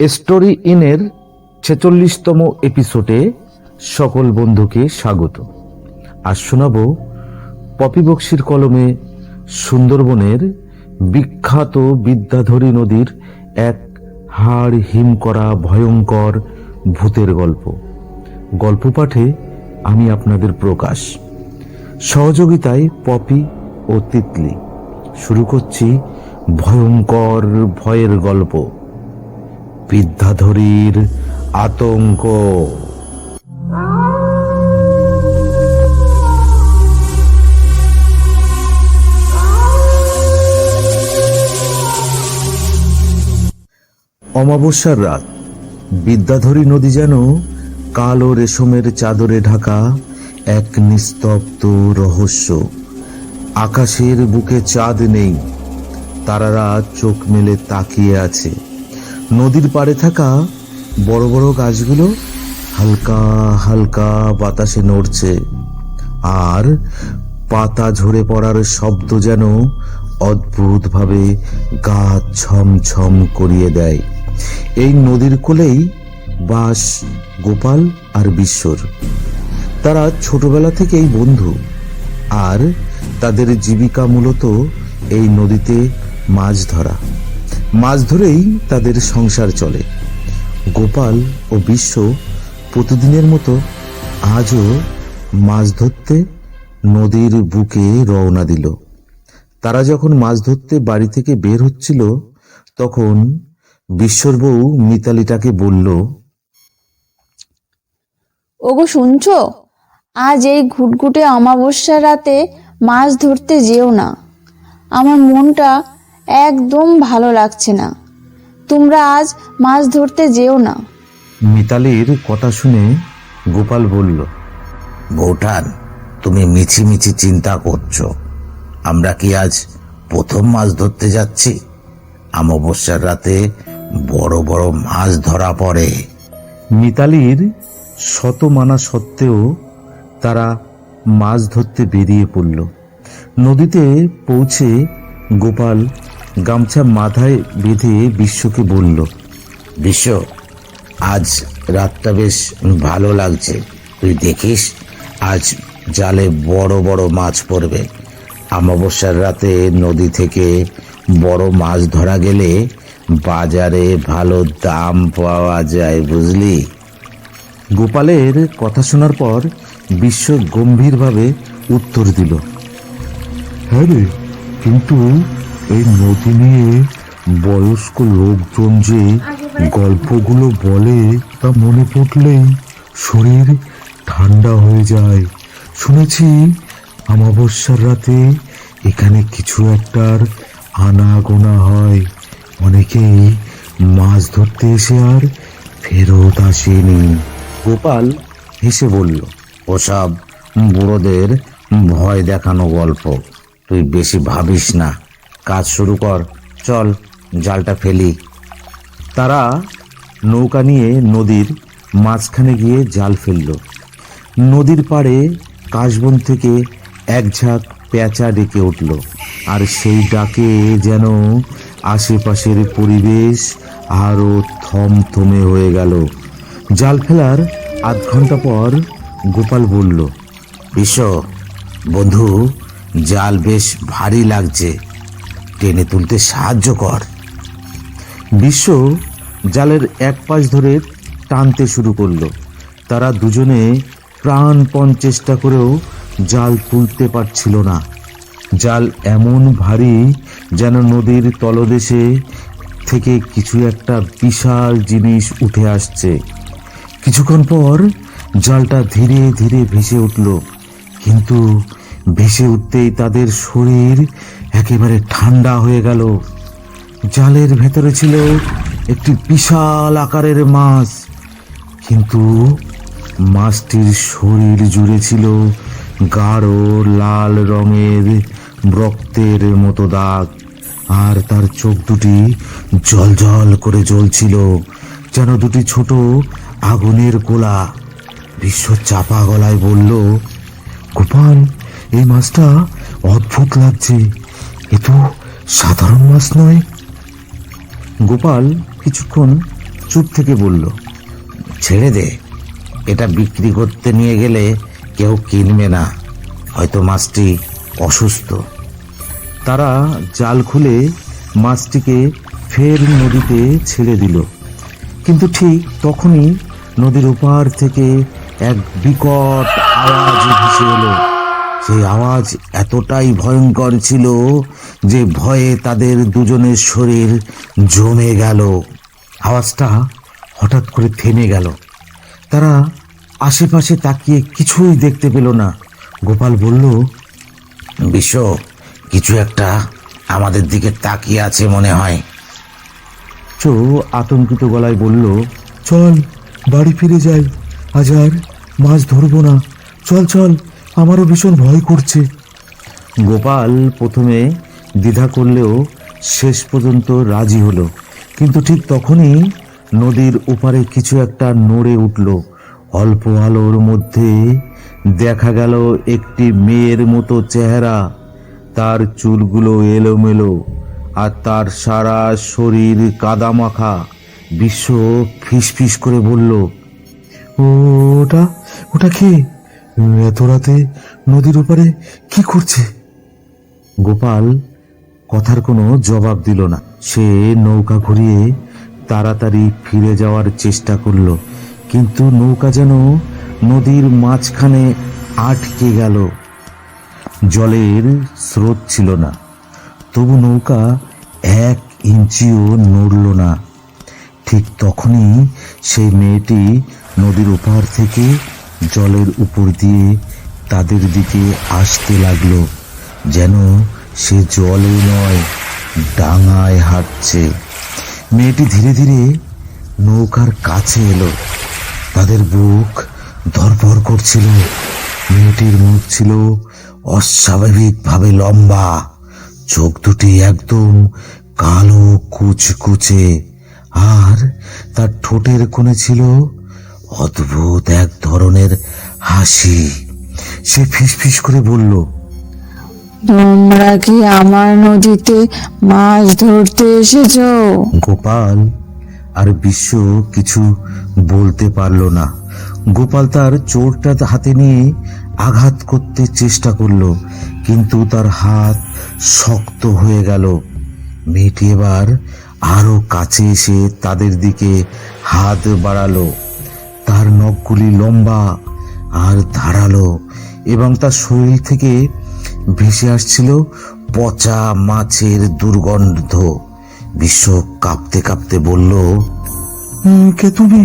Story ইনের ছেচল্লিশতম এপিসোডে সকল বন্ধুকে স্বাগত। আর শোনাব পপি বক্সির কলমে সুন্দরবনের বিখ্যাত বিদ্যাধরী নদীর এক হাড় হিম করা ভয়ঙ্কর ভূতের গল্প। গল্প পাঠে আমি আপনাদের প্রকাশ। সহযোগিতায় পপি ও তিতলি। শুরু করছি ভয়ঙ্কর ভয়ের গল্প। বিদ্যাধরীর আতঙ্ক। অমাবস্যার রাত। বিদ্যাধরী নদী যেন কালো রেশমের চাদরে ঢাকা। এক নিস্তব্ধ রহস্য। আকাশের বুকে চাঁদ নেই। তারারা চোখ মেলে তাকিয়ে আছে। নদীর পাড়ে থাকা বড় বড় গাছগুলো হালকা হালকা বাতাসে নড়ছে। আর পাতা ঝরে পড়ার শব্দ যেন অদ্ভুতভাবে গা ছমছম করিয়ে দেয়। এই নদীর কোলেই বাস, গোপাল আর বিশ্বর। তারা ছোটবেলা থেকেই বন্ধু। আর তাদের জীবিকা মূলত এই নদীতে মাছ ধরা। মাছ ধরেই তাদের সংসার চলে। গোপাল ও বিশ্ব প্রতিদিনের মতো আজও মাছ ধরতে নদীর বুকে রওনা দিল। তারা যখন মাছ ধরতে বাড়ি থেকে বের হচ্ছিল, তখন বিশ্বর বউ মিতালিটাকে বলল, ওগো শুনছো? আজ এই ঘুটঘুটে অমাবস্যা রাতে মাছ ধরতে যেও না। আমার মনটা একদম ভালো লাগছে না। তোমরা আজ মাছ ধরতে যেও না। মিতালির কথা শুনে গোপাল বলল বৌঠান তুমি মিছি মিছি চিন্তা করছ। আমরা কি আজ প্রথম মাছ ধরতে যাচ্ছি? অমাবস্যার রাতে বড় বড় মাছ ধরা পড়ে। মিতালির শত মানা সত্ত্বেও তারা মাছ ধরতে বেরিয়ে পড়ল। নদীতে পৌঁছে গোপাল গামছা মাথায় বেঁধে বিশ্বকে বলল বিশ্ব আজ রাতটা বেশ ভালো লাগছে। তুই দেখিস আজ জালে বড় বড় মাছ পড়বে। অমাবস্যার রাতে নদী থেকে বড় মাছ ধরা গেলে বাজারে ভালো দাম পাওয়া যায় বুঝলি? গোপালের কথা শোনার পর বিশ্ব গম্ভীরভাবে উত্তর দিল। হ্যাঁ রে কিন্তু এই নদী নিয়ে বয়স্ক লোকজন যে গল্পগুলো বলে তা মনে পড়লেই শরীর ঠান্ডা হয়ে যায়। শুনেছি অমাবস্যার রাতে এখানে কিছু একটার আনাগোনা হয়। অনেকেই মাছ ধরতে এসে আর ফেরত আসেনি। গোপাল হেসে বলল ওসব বুড়োদের ভয় দেখানো গল্প। তুই বেশি ভাবিস না। কাজ শুরু কর। চল, জালটা ফেলি। তারা নৌকা নিয়ে নদীর মাঝখানে গিয়ে জাল ফেলল। নদীর পাড়ে কাশবন থেকে এক ঝাঁক পেঁচা ডেকে উঠল। আর সেই ডাকে যেন আশেপাশের পরিবেশ আরও থমথমে হয়ে গেল। জাল ফেলার আধ ঘণ্টা পর গোপাল বলল বিশ্ব বন্ধু, জাল বেশ ভারী লাগছে, টেনে তুলতে সাহায্য কর। বিশ্ব জালের এক পাশ ধরে টানতে শুরু করল। তারা দুজনে প্রাণপণ চেষ্টা করেও জাল তুলতে পারছিল না। জাল এমন ভারী যেন নদীর তলদেশে থেকে কিছু একটা বিশাল জিনিস উঠে আসছে। কিছুক্ষণ পর জালটা ধীরে ধীরে ভেসে উঠল, কিন্তু ভেসে উঠতেই তাদের শরীর একেবারে ঠান্ডা হয়ে গেল। জালের ভেতরে ছিল একটি বিশাল আকারের মাছ, কিন্তু মাছটির শরীর জুড়ে ছিল গাঢ় লাল রঙের রক্তের মতো দাগ, আর তার চোখ দুটি জল জল করে জ্বলছিল, যেন দুটি ছোট আগুনের গোলা বিশ্ব চাপা গলায় বলল, গোপাল, এই মাছটা অদ্ভুত লাগছে। এ তো সাধারণ মাছ নয়। গোপাল কিছুক্ষণ চুপ থেকে বলল, ছেড়ে দে। এটা বিক্রি করতে নিয়ে গেলে কেউ কিনবে না। হয়তো মাছটি অসুস্থ। তারা জাল খুলে মাছটিকে ফের নদীতে ছেড়ে দিল। কিন্তু ঠিক তখনই নদীর ওপার থেকে এক বিকট আওয়াজ ভেসে এলো। সেই আওয়াজ এতটাই ভয়ঙ্কর ছিল যে ভয়ে তাদের দুজনের শরীর জমে গেল। আওয়াজটা হঠাৎ করে থেমে গেল। তারা আশেপাশে তাকিয়ে কিছুই দেখতে পেল না। গোপাল বলল, বিশ্ব, কিছু একটা আমাদের দিকে তাকিয়ে আছে মনে হয়। চো আতঙ্কিত গলায় বলল, চল, বাড়ি ফিরে যাই। আজ আর মাছ ধরবো না। চল চল, আমারও ভীষণ ভয় করছে। গোপাল প্রথমে দ্বিধা করলেও শেষ পর্যন্ত রাজি হলো। কিন্তু ঠিক তখনই নদীর ওপারে কিছু একটা নড়ে উঠল। অল্প আলোর মধ্যে দেখা গেল একটি মেয়ের মতো চেহারা। তার চুলগুলো এলোমেলো আর তার সারা শরীর কাদামাখা। বিশ্ব ফিসফিস করে বলল ওটা ওটা কে? এত রাতে নদীর ওপারে কি করছে? গোপাল কথার কোনো জবাব দিল না। সে নৌকা ঘুরিয়ে তাড়াতাড়ি ফিরে যাওয়ার চেষ্টা করল, কিন্তু নৌকা যেন নদীর মাঝখানে আটকে গেল। জলের স্রোত ছিল না, তবু নৌকা এক ইঞ্চিও নড়ল না। ঠিক তখনই সেই মেয়েটি নদীর ওপার থেকে জলের উপর দিয়ে তাদের দিকে আসতে লাগল, যেন সে জলে নয়, ডাঙায় হাঁটছে। মেয়েটি ধীরে ধীরে নৌকার কাছে এলো। তাদের বুক ধরপড় করছিল। মেয়েটির মুখ ছিল অস্বাভাবিকভাবে লম্বা, চোখ দুটি একদম কালো কুচকুচে, আর তার ঠোঁটের কোণে ছিল অদ্ভুত এক ধরনের হাসি। সে ফিসফিস করে বলল তোমরা কি আমার নদীতে মাছ ধরতে এসেছ? গোপাল আর বিশ্ব কিছু বলতে পারল না। গোপাল তার চোরটা হাতে নিয়ে আঘাত করতে চেষ্টা করল কিন্তু তার হাত শক্ত হয়ে গেল। মেয়েটি এবার আরও কাছে এসে তাদের দিকে হাত বাড়ালো। তার নখগুলি লম্বা আর ধারালো এবং তার শরীর থেকে ভেসে আসছিল পচা মাছের দুর্গন্ধ। বিশ্ব কাঁপতে কাঁপতে বলল কে তুমি?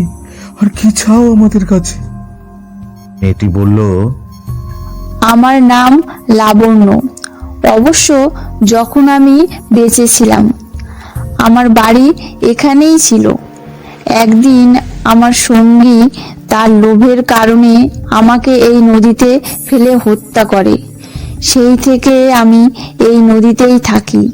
আর কি চাও আমাদের কাছে? মেয়েটি বলল আমার নাম লাবণ্য। অবশ্য যখন আমি বেঁচে ছিলাম আমার বাড়ি এখানেই ছিল। একদিন আমার সঙ্গী তার লোভের কারণে আমাকে এই নদীতে ফেলে হত্যা করে। সেই থেকে আমি এই নদীতেই থাকি।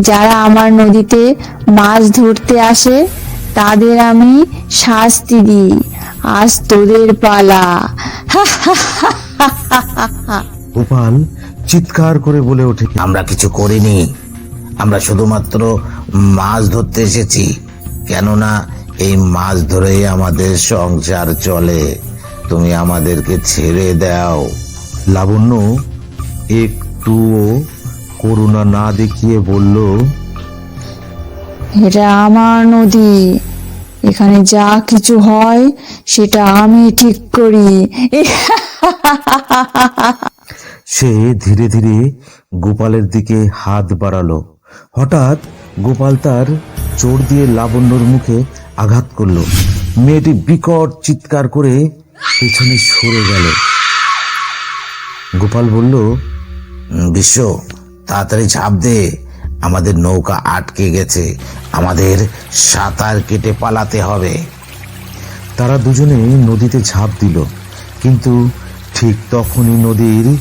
যারা আমার নদীতে মাছ ধরতে আসে তাদের আমি শাস্তি দিই। আজ তোদের পালা। গোপাল চিৎকার করে বলে ওঠে আমরা কিছু করিনি। আমরা শুধুমাত্র মাছ ধরতে এসেছি। কেননা এই মাছ ধরেই আমাদের সংসার চলে। তুমি আমাদেরকে ছেড়ে দাও। লাবণ্য একটুও করুণা না দেখিয়ে বলল এটা আমার নদী। এখানে যা কিছু হয় সেটা আমি ঠিক করি। সে ধীরে ধীরে গোপালের দিকে হাত বাড়ালো। হঠাৎ গোপাল তার চোর দিয়ে লাবণ্যর মুখে আঘাত করল। মেয়েটি বিকট চিৎকার করে পেছনে সরে গেল। গোপাল বলল, বিশ্ব, তাড়াতাড়ি ঝাঁপ দে। আমাদের নৌকা আটকে গেছে। আমাদের সাঁতার কেটে পালাতে হবে। তারা দুজনে নদীতে ঝাঁপ দিল। কিন্তু ঠিক তখনই নদীর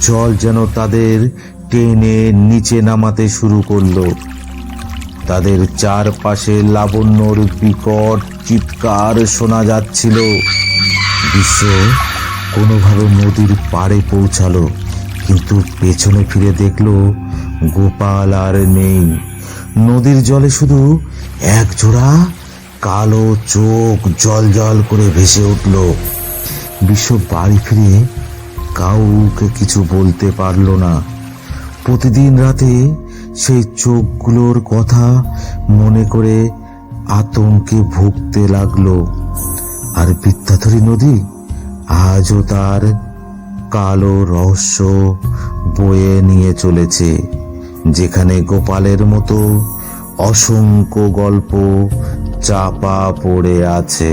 জল যেন তাদের টেনে নিচে নামাতে শুরু করল। তাদের চারপাশে লাবণ্যর বিকট চিৎকার শোনা যাচ্ছিল। বিশ্ব কোনোভাবে নদীর পাড়ে পৌঁছালো, কিন্তু পেছনে ফিরে দেখল গোপাল আর নেই। নদীর জলে শুধু এক জোড়া কালো চোখ জল জল করে ভেসে উঠল। বিশ্ব বাড়ি ফিরে কাউকে কিছু বলতে পারল না। প্রতিদিন রাতে সেই চোখগুলোর কথা মনে করে আতঙ্কে ভুগতে লাগল। আর বিদ্যাধরী নদী আজও তার কালো রহস্য বয়ে নিয়ে চলেছে, যেখানে গোপালের মতো অসংখ্য গল্প চাপা পড়ে আছে।